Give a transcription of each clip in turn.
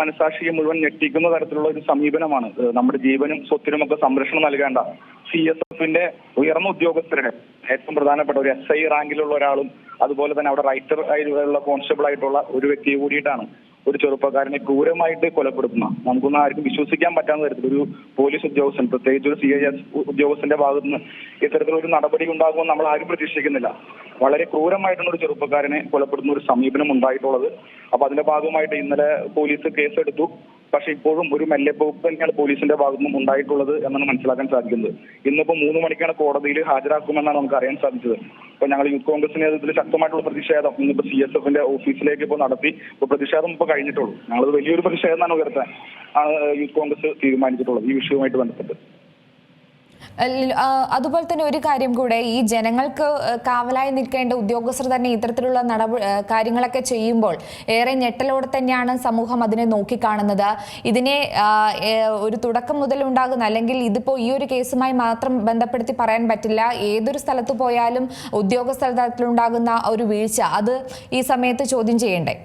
മനസാക്ഷിയെ മുഴുവൻ ഞെട്ടിക്കുന്ന തരത്തിലുള്ള ഒരു സമീപനമാണ്. നമ്മുടെ ജീവനും സ്വത്തിനും ഒക്കെ സംരക്ഷണം നൽകേണ്ട സി എസ് എഫിന്റെ ഉയർന്ന ഉദ്യോഗസ്ഥരുടെ ഏറ്റവും പ്രധാനപ്പെട്ട ഒരു എസ് ഐ റാങ്കിലുള്ള ഒരാളും അതുപോലെ തന്നെ അവിടെ റൈറ്റർ ആയിട്ടുള്ള കോൺസ്റ്റബിൾ ആയിട്ടുള്ള ഒരു വ്യക്തിയെ കൂടിയിട്ടാണ് ഒരു ചെറുപ്പക്കാരനെ ക്രൂരമായിട്ട് കൊലപ്പെടുത്തുന്ന. നമുക്കൊന്നും ആർക്കും വിശ്വസിക്കാൻ പറ്റാവുന്ന തരത്തിൽ ഒരു പോലീസ് ഉദ്യോഗസ്ഥൻ പ്രത്യേകിച്ച് ഒരു സി ഐ എസ് ഉദ്യോഗസ്ഥന്റെ ഭാഗത്ത് നിന്ന് ഇത്തരത്തിലൊരു നടപടി ഉണ്ടാകുമെന്ന് നമ്മൾ ആരും പ്രതീക്ഷിക്കുന്നില്ല. വളരെ ക്രൂരമായിട്ടുള്ള ഒരു ചെറുപ്പക്കാരനെ കൊലപ്പെടുത്തുന്ന ഒരു സമീപനം ഉണ്ടായിട്ടുള്ളത്. അപ്പൊ അതിന്റെ ഭാഗമായിട്ട് ഇന്നലെ പോലീസ് കേസെടുത്തു. പക്ഷെ ഇപ്പോഴും ഒരു മെല്ലെപ്പോക്ക് തന്നെയാണ് പോലീസിന്റെ ഭാഗത്തു നിന്നും ഉണ്ടായിട്ടുള്ളത് എന്നാണ് മനസ്സിലാക്കാൻ സാധിക്കുന്നത്. ഇന്നിപ്പോ മൂന്ന് മണിക്കാണ് കോടതിയിൽ ഹാജരാക്കുമെന്നാണ് നമുക്ക് അറിയാൻ സാധിച്ചത്. ഇപ്പൊ ഞങ്ങൾ യൂത്ത് കോൺഗ്രസ് നേതൃത്വത്തിൽ ശക്തമായിട്ടുള്ള പ്രതിഷേധം ഇന്നിപ്പോ സി എസ് എഫിന്റെ ഓഫീസിലേക്ക് ഇപ്പോൾ നടത്തി. ഇപ്പൊ പ്രതിഷേധം ഇപ്പൊ കഴിഞ്ഞിട്ടുള്ളൂ. ഞങ്ങൾ വലിയൊരു പ്രതിഷേധം എന്നാണ് ഉയർത്താൻ ആണ് യൂത്ത് കോൺഗ്രസ് തീരുമാനിച്ചിട്ടുള്ളത് ഈ വിഷയവുമായിട്ട് ബന്ധപ്പെട്ട്. അതുപോലെ തന്നെ ഒരു കാര്യം കൂടെ ഈ ജനങ്ങൾക്ക് കാവലായി നിൽക്കേണ്ട ഉദ്യോഗസ്ഥർ തന്നെ ഇത്തരത്തിലുള്ള നടപ കാര്യങ്ങളൊക്കെ ചെയ്യുമ്പോൾ ഏറെ ഞെട്ടലോടെ തന്നെയാണ് സമൂഹം അതിനെ നോക്കിക്കാണുന്നത്. ഇതിനെ ഒരു തുടക്കം മുതൽ ഉണ്ടാകുന്ന അല്ലെങ്കിൽ ഇതിപ്പോൾ ഈ ഒരു കേസുമായി മാത്രം ബന്ധപ്പെടുത്തി പറയാൻ പറ്റില്ല. ഏതൊരു സ്ഥലത്ത് പോയാലും ഉദ്യോഗസ്ഥ തലത്തിലുണ്ടാകുന്ന ഒരു വീഴ്ച അത് ഈ സമയത്ത് ചോദ്യം ചെയ്യണ്ടേ?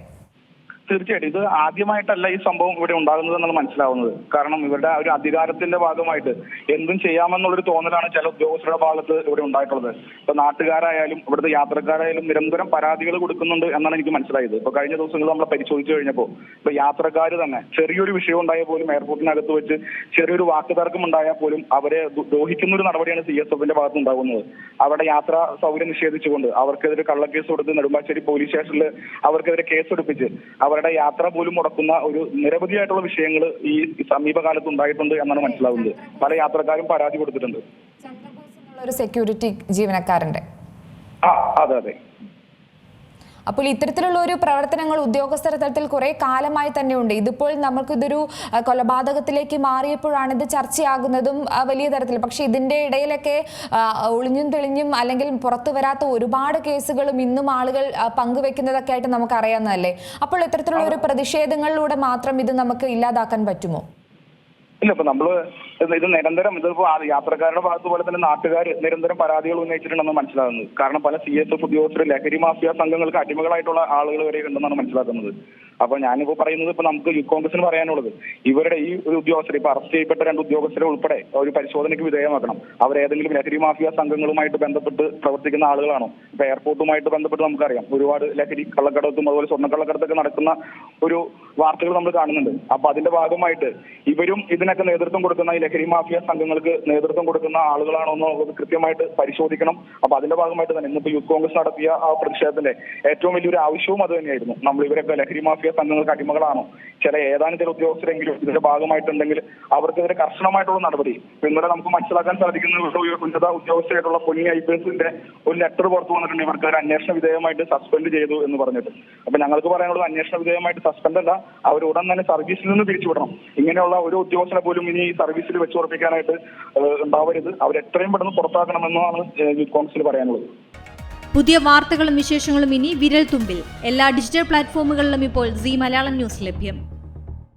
തീർച്ചയായിട്ടും. ഇത് ആദ്യമായിട്ടല്ല ഈ സംഭവം ഇവിടെ ഉണ്ടാകുന്നത് എന്നാണ് മനസ്സിലാവുന്നത്. കാരണം ഇവരുടെ ഒരു അധികാരത്തിന്റെ ഭാഗമായിട്ട് എന്തും ചെയ്യാമെന്നുള്ളൊരു തോന്നലാണ് ചില ഉദ്യോഗസ്ഥരുടെ ഭാഗത്ത് ഇവിടെ ഉണ്ടായിട്ടുള്ളത്. ഇപ്പൊ നാട്ടുകാരായാലും ഇവിടുത്തെ യാത്രക്കാരായാലും നിരന്തരം പരാതികൾ കൊടുക്കുന്നുണ്ട് എന്നാണ് എനിക്ക് മനസ്സിലായത്. ഇപ്പൊ കഴിഞ്ഞ ദിവസങ്ങൾ നമ്മൾ പരിശോധിച്ചു കഴിഞ്ഞപ്പോൾ ഇപ്പൊ യാത്രക്കാർ തന്നെ ചെറിയൊരു വിഷയം ഉണ്ടായാൽ പോലും എയർപോർട്ടിനകത്ത് വെച്ച് ചെറിയൊരു വാക്കുതർക്കം ഉണ്ടായാൽ പോലും അവരെ ദ്രോഹിക്കുന്ന ഒരു നടപടിയാണ് സി എസ് എഫിന്റെ ഭാഗത്ത് ഉണ്ടാകുന്നത്. അവിടെ യാത്രാ സൗകര്യം നിഷേധിച്ചുകൊണ്ട് അവർക്കെതിരെ കള്ളക്കേസ് കൊടുത്ത് നെടുമ്പാശ്ശേരി പോലീസ് സ്റ്റേഷനിൽ അവർക്കെതിരെ കേസെടുപ്പിച്ച് അവരുടെ യാത്ര പോലും മുടക്കുന്ന ഒരു നിരവധിയായിട്ടുള്ള വിഷയങ്ങൾ ഈ സമീപകാലത്ത് ഉണ്ടായിട്ടുണ്ട് എന്നാണ് മനസ്സിലാവുന്നത്. പല യാത്രക്കാരും പരാതി കൊടുത്തിട്ടുണ്ട്. ഒരു സെക്യൂരിറ്റി ജീവനക്കാരന്റെ ആ അതെ അതെ. അപ്പോൾ ഇത്തരത്തിലുള്ള ഒരു പ്രവർത്തനങ്ങൾ ഉദ്യോഗസ്ഥര തലത്തിൽ കുറെ കാലമായി തന്നെ ഉണ്ട് ഇതിപ്പോൾ നമുക്കിതൊരു കൊലപാതകത്തിലേക്ക് മാറിയപ്പോഴാണ് ഇത് ചർച്ചയാകുന്നതും വലിയ തരത്തിൽ. പക്ഷെ ഇതിന്റെ ഇടയിലൊക്കെ ഒളിഞ്ഞും തെളിഞ്ഞും അല്ലെങ്കിൽ പുറത്തു വരാത്ത ഒരുപാട് കേസുകളും ഇന്നും ആളുകൾ പങ്കുവെക്കുന്നതൊക്കെ ആയിട്ട് നമുക്ക് അറിയാവുന്നതല്ലേ അപ്പോൾ ഇത്തരത്തിലുള്ള ഒരു പ്രതിഷേധങ്ങളിലൂടെ മാത്രം ഇത് നമുക്ക് ഇല്ലാതാക്കാൻ പറ്റുമോ? ഇല്ല ഇപ്പൊ നമ്മൾ ഇത് നിരന്തരം ഇതിപ്പോ യാത്രക്കാരുടെ ഭാഗത്ത് പോലെ തന്നെ നാട്ടുകാർ നിരന്തരം പരാതികൾ ഉന്നയിച്ചിട്ടുണ്ടെന്ന് മനസ്സിലാകുന്നത്. കാരണം പല സി എസ് എഫ് ഉദ്യോഗസ്ഥർ ലഹരി മാഫിയ സംഘങ്ങൾക്ക് അടിമകളായിട്ടുള്ള ആളുകൾ വരെ ഉണ്ടെന്നാണ് മനസ്സിലാക്കുന്നത്. അപ്പൊ ഞാനിപ്പോ പറയുന്നത് ഇപ്പൊ നമുക്ക് യൂത്ത് കോൺഗ്രസിന് പറയാനുള്ളത്. ഇവരുടെ ഈ ഒരു ഉദ്യോഗസ്ഥർ ഇപ്പൊ അറസ്റ്റ് ചെയ്യപ്പെട്ട രണ്ട് ഉദ്യോഗസ്ഥരെ ഉൾപ്പെടെ ഒരു പരിശോധനയ്ക്ക് വിധേയമാക്കണം. അവർ ഏതെങ്കിലും ലഹരി മാഫിയ സംഘങ്ങളുമായിട്ട് ബന്ധപ്പെട്ട് പ്രവർത്തിക്കുന്ന ആളുകളാണോ? ഇപ്പൊ എയർപോർട്ടുമായിട്ട് ബന്ധപ്പെട്ട് നമുക്കറിയാം. ഒരുപാട് ലഹരി കള്ളക്കടത്തും അതുപോലെ സ്വർണക്കള്ളക്കടത്തൊക്കെ നടക്കുന്ന ഒരു വാർത്തകൾ നമ്മൾ കാണുന്നുണ്ട്. അപ്പൊ അതിന്റെ ഭാഗമായിട്ട് ഇവരും ഇതിനൊക്കെ നേതൃത്വം കൊടുക്കുന്ന ഈ ലഹരി മാഫിയ സംഘങ്ങൾക്ക് നേതൃത്വം കൊടുക്കുന്ന ആളുകളാണോ എന്നുള്ളത് കൃത്യമായിട്ട് പരിശോധിക്കണം. അപ്പൊ അതിന്റെ ഭാഗമായിട്ട് തന്നെ ഇന്നിപ്പോ യൂത്ത് കോൺഗ്രസ് നടത്തിയ ആ പ്രതിഷേധത്തിന്റെ ഏറ്റവും വലിയൊരു ആവശ്യവും അത് തന്നെയായിരുന്നു. നമ്മൾ ഇവരൊക്കെ ലഹരി മാഫിയ സംഘങ്ങൾക്ക് അടിമകളാണോ? ചില ഏതാനും ചില ഉദ്യോഗസ്ഥരെങ്കിലും ഇതിന്റെ ഭാഗമായിട്ടുണ്ടെങ്കിൽ അവർക്കെതിരെ കർശനമായിട്ടുള്ള നടപടി. ഇന്നലെ നമുക്ക് മനസ്സിലാക്കാൻ സാധിക്കുന്ന ഉന്നത ഉദ്യോഗസ്ഥരായിട്ടുള്ള പൊന്നി ഐ പി എസിന്റെ ഒരു ലെറ്റർ പുറത്തു വന്നിട്ടുണ്ട്. ഇവർക്ക് ഒരു അന്വേഷണ വിധേയമായിട്ട് സസ്പെൻഡ് ചെയ്തു എന്ന് പറഞ്ഞിട്ട്. അപ്പൊ ഞങ്ങൾക്ക് പറയാനുള്ളത് അന്വേഷണ വിധേയമായിട്ട് സസ്പെൻഡ് അല്ല അവർ ഉടൻ തന്നെ സർവീസിൽ നിന്ന് പിരിച്ചുവിടണം ഇങ്ങനെയുള്ള ഒരു ഉദ്യോഗസ്ഥനെ പോലും ഇനി സർവീസിൽ വെച്ചുറപ്പിക്കാനായിട്ട് ഉണ്ടാവരുത്. അവർ എത്രയും പെട്ടെന്ന് പുറത്താക്കണമെന്നാണ് യൂത്ത് കോൺഗ്രസിൽ പറയാനുള്ളത്. പുതിയ വാർത്തകളും വിശേഷങ്ങളും ഇനി വിരൽ തുമ്പിൽ എല്ലാ ഡിജിറ്റൽ പ്ലാറ്റ്ഫോമുകളിലും ഇപ്പോൾ സി മലയാളം ന്യൂസ് ലഭ്യം.